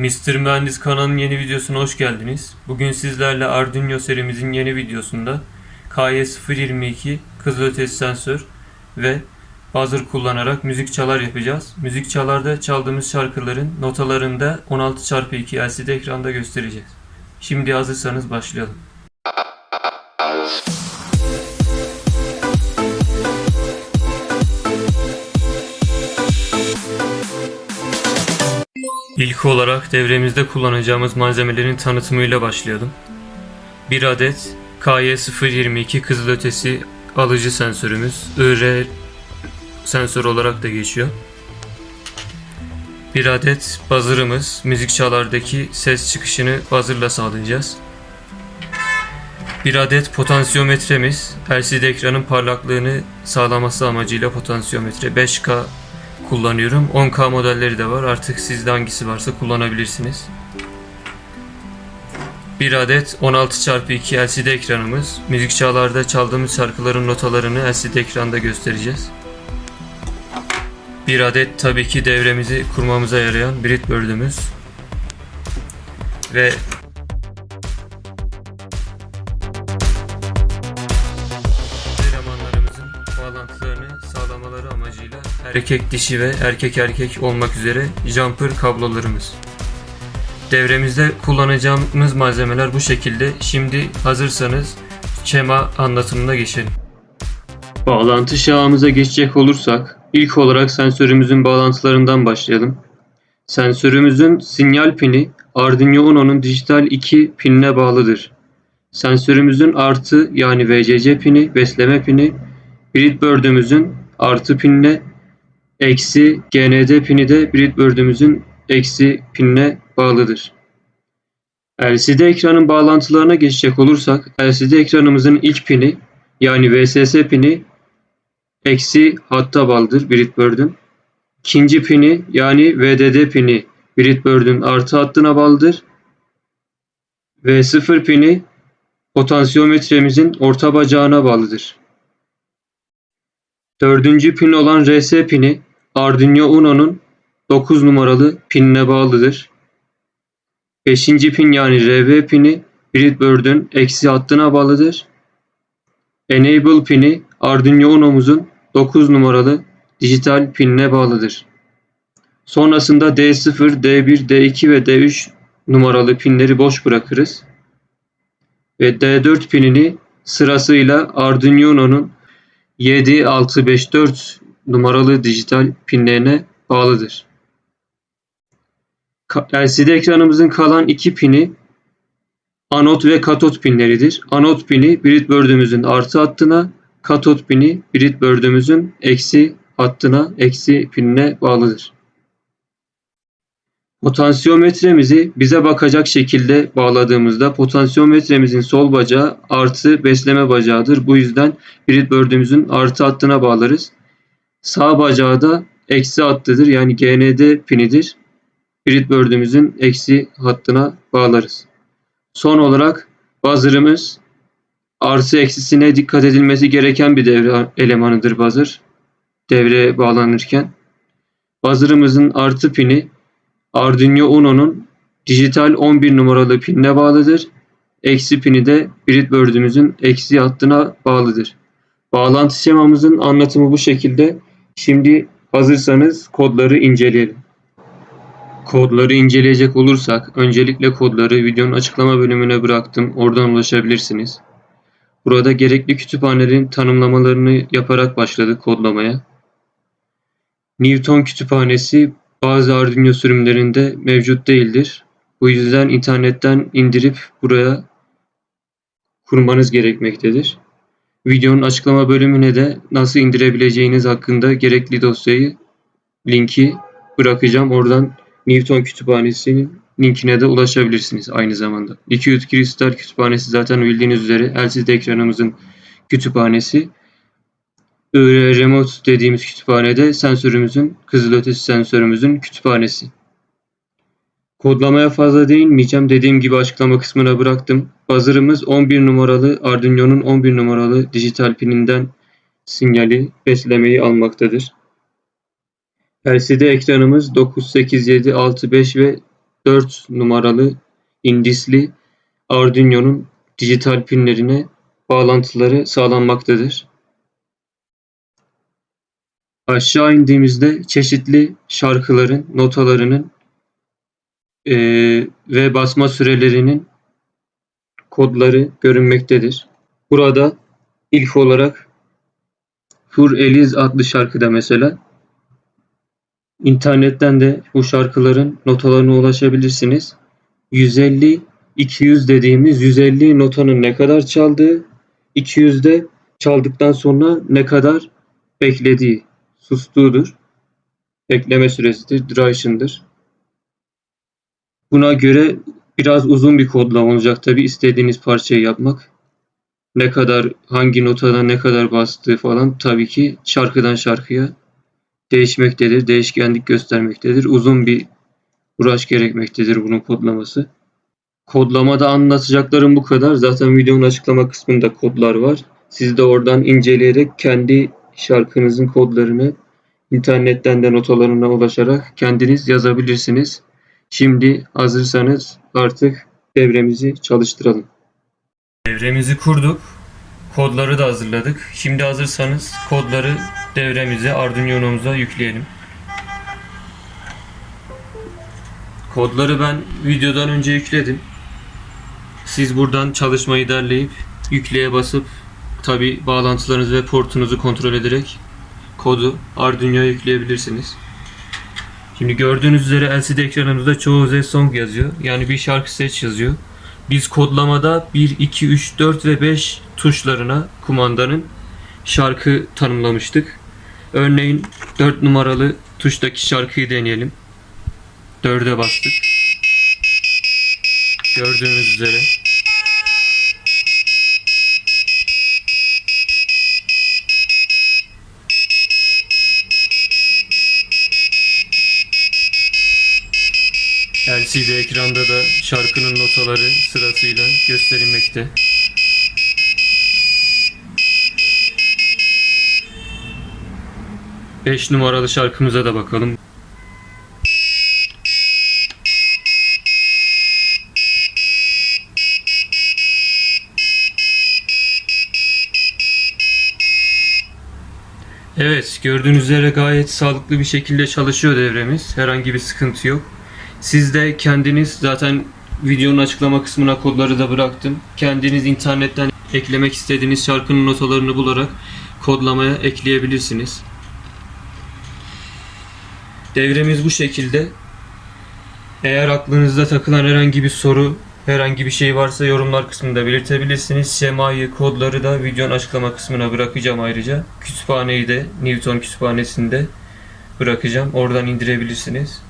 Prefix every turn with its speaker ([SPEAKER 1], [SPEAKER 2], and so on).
[SPEAKER 1] Mr. Mühendis kanalının yeni videosuna hoş geldiniz. Bugün sizlerle Arduino serimizin yeni videosunda KY022 kızılötesi sensör ve buzzer kullanarak müzik çalar yapacağız. Müzik çalarda çaldığımız şarkıların notalarını da 16x2 LCD ekranda göstereceğiz. Şimdi hazırsanız başlayalım. İlk olarak devremizde kullanacağımız malzemelerin tanıtımıyla başlayalım. 1 adet KY022 kızılötesi alıcı sensörümüz IR sensör olarak da geçiyor. 1 adet buzzer'ımız müzik çalardaki ses çıkışını buzzer'la sağlayacağız. 1 adet potansiyometremiz LCD ekranın parlaklığını sağlaması amacıyla potansiyometre 5K kullanıyorum. 10K modelleri de var. Artık sizde hangisi varsa kullanabilirsiniz. Bir adet 16x2 LCD ekranımız. Müzik çağlarda çaldığımız şarkıların notalarını LCD ekranda göstereceğiz. Bir adet tabii ki devremizi kurmamıza yarayan breadboard'ümüz. Ve erkek dişi ve erkek erkek olmak üzere jumper kablolarımız. Devremizde kullanacağımız malzemeler bu şekilde. Şimdi hazırsanız şema anlatımına geçelim. Bağlantı şahımıza geçecek olursak ilk olarak sensörümüzün bağlantılarından başlayalım. Sensörümüzün sinyal pini Arduino Uno'nun dijital 2 pinine bağlıdır. Sensörümüzün artı yani VCC pini, besleme pini, breadboard'ümüzün artı pinine, eksi GND pini de breadboard'ümüzün eksi pinine bağlıdır. LCD ekranın bağlantılarına geçecek olursak LCD ekranımızın ilk pini yani VSS pini eksi hatta bağlıdır breadboard'un. İkinci pini yani VDD pini breadboard'un artı hattına bağlıdır. Ve sıfır pini potansiyometremizin orta bacağına bağlıdır. Dördüncü pin olan RS pini Arduino Uno'nun 9 numaralı pinine bağlıdır. Beşinci pin yani RV pini Breadboard'un eksi hattına bağlıdır. Enable pini Arduino Uno'muzun 9 numaralı dijital pinine bağlıdır. Sonrasında D0, D1, D2 ve D3 numaralı pinleri boş bırakırız. Ve D4 pinini sırasıyla Arduino Uno'nun 7, 6, 5, 4 numaralı dijital pinlerine bağlıdır. LCD ekranımızın kalan iki pini anot ve katot pinleridir. Anot pini breadboard'ümüzün artı hattına, katot pini breadboard'ümüzün eksi hattına, eksi pinine bağlıdır. Potansiyometremizi bize bakacak şekilde bağladığımızda potansiyometremizin sol bacağı artı besleme bacağıdır. Bu yüzden breadboard'ümüzün artı hattına bağlarız. Sağ bacağı da eksi hattıdır yani GND pinidir. Breadboard'ümüzün eksi hattına bağlarız. Son olarak buzzer'ımız artı eksisine dikkat edilmesi gereken bir devre elemanıdır buzzer. Devreye bağlanırken. Buzzer'ımızın artı pini Arduino Uno'nun dijital 11 numaralı pinine bağlıdır. Eksi pini de breadboard'ümüzün eksi hattına bağlıdır. Bağlantı şemamızın anlatımı bu şekilde. Şimdi hazırsanız kodları inceleyelim. Kodları inceleyecek olursak öncelikle kodları videonun açıklama bölümüne bıraktım. Oradan ulaşabilirsiniz. Burada gerekli kütüphanelerin tanımlamalarını yaparak başladık kodlamaya. Newton kütüphanesi bazı Arduino sürümlerinde mevcut değildir. Bu yüzden internetten indirip buraya kurmanız gerekmektedir. Videonun açıklama bölümüne de nasıl indirebileceğiniz hakkında gerekli dosyayı linki bırakacağım. Oradan Newton kütüphanesinin linkine de ulaşabilirsiniz aynı zamanda. Liquid Crystal kütüphanesi zaten bildiğiniz üzere LCD ekranımızın kütüphanesi. Remote dediğimiz kütüphanede sensörümüzün, kızılötesi sensörümüzün kütüphanesi. Kodlamaya fazla değinmeyeceğim. Dediğim gibi açıklama kısmına bıraktım. Buzzer'ımız 11 numaralı Arduino'nun 11 numaralı dijital pininden sinyali, beslemeyi almaktadır. LCD ekranımız 9, 8, 7, 6, 5 ve 4 numaralı indisli Arduino'nun dijital pinlerine bağlantıları sağlanmaktadır. Aşağı indiğimizde çeşitli şarkıların notalarının eee, ve basma sürelerinin kodları görünmektedir. Burada ilk olarak Fur Eliz adlı şarkıda mesela internetten de bu şarkıların notalarına ulaşabilirsiniz. 150 200 dediğimiz 150 notanın ne kadar çaldığı, 200 de çaldıktan sonra ne kadar beklediği, sustuğudur. Bekleme süresidir, duration'dır. Buna göre biraz uzun bir kodlama olacak tabi istediğiniz parçayı yapmak. Ne kadar hangi notada ne kadar bastığı falan tabii ki şarkıdan şarkıya değişmektedir, değişkenlik göstermektedir. Uzun bir uğraş gerekmektedir bunun kodlaması. Kodlamada anlatacaklarım bu kadar. Zaten videonun açıklama kısmında kodlar var. Siz de oradan inceleyerek kendi şarkınızın kodlarını internetten de notalarına ulaşarak kendiniz yazabilirsiniz. Şimdi hazırsanız artık devremizi çalıştıralım. Devremizi kurduk. Kodları da hazırladık. Şimdi hazırsanız kodları devremize Arduino'muza yükleyelim. Kodları ben videodan önce yükledim. Siz buradan çalışmayı derleyip yükleye basıp tabi bağlantılarınızı ve portunuzu kontrol ederek kodu Arduino'ya yükleyebilirsiniz. Şimdi gördüğünüz üzere LCD ekranımızda çoğu Z Song yazıyor. Yani bir şarkı seç yazıyor. Biz kodlamada 1, 2, 3, 4 ve 5 tuşlarına kumandanın şarkı tanımlamıştık. Örneğin 4 numaralı tuştaki şarkıyı deneyelim. 4'e bastık. Gördüğünüz üzere. LCD ekranda da şarkının notaları sırasıyla gösterilmekte. Beş numaralı şarkımıza da bakalım. Evet, gördüğünüz üzere gayet sağlıklı bir şekilde çalışıyor devremiz. Herhangi bir sıkıntı yok. Siz de kendiniz zaten videonun açıklama kısmına kodları da bıraktım. Kendiniz internetten eklemek istediğiniz şarkının notalarını bularak kodlamaya ekleyebilirsiniz. Devremiz bu şekilde. Eğer aklınızda takılan herhangi bir soru, herhangi bir şey varsa yorumlar kısmında belirtebilirsiniz. Şemayı, kodları da videonun açıklama kısmına bırakacağım ayrıca. Kütüphaneyi de Newton kütüphanesinde bırakacağım. Oradan indirebilirsiniz.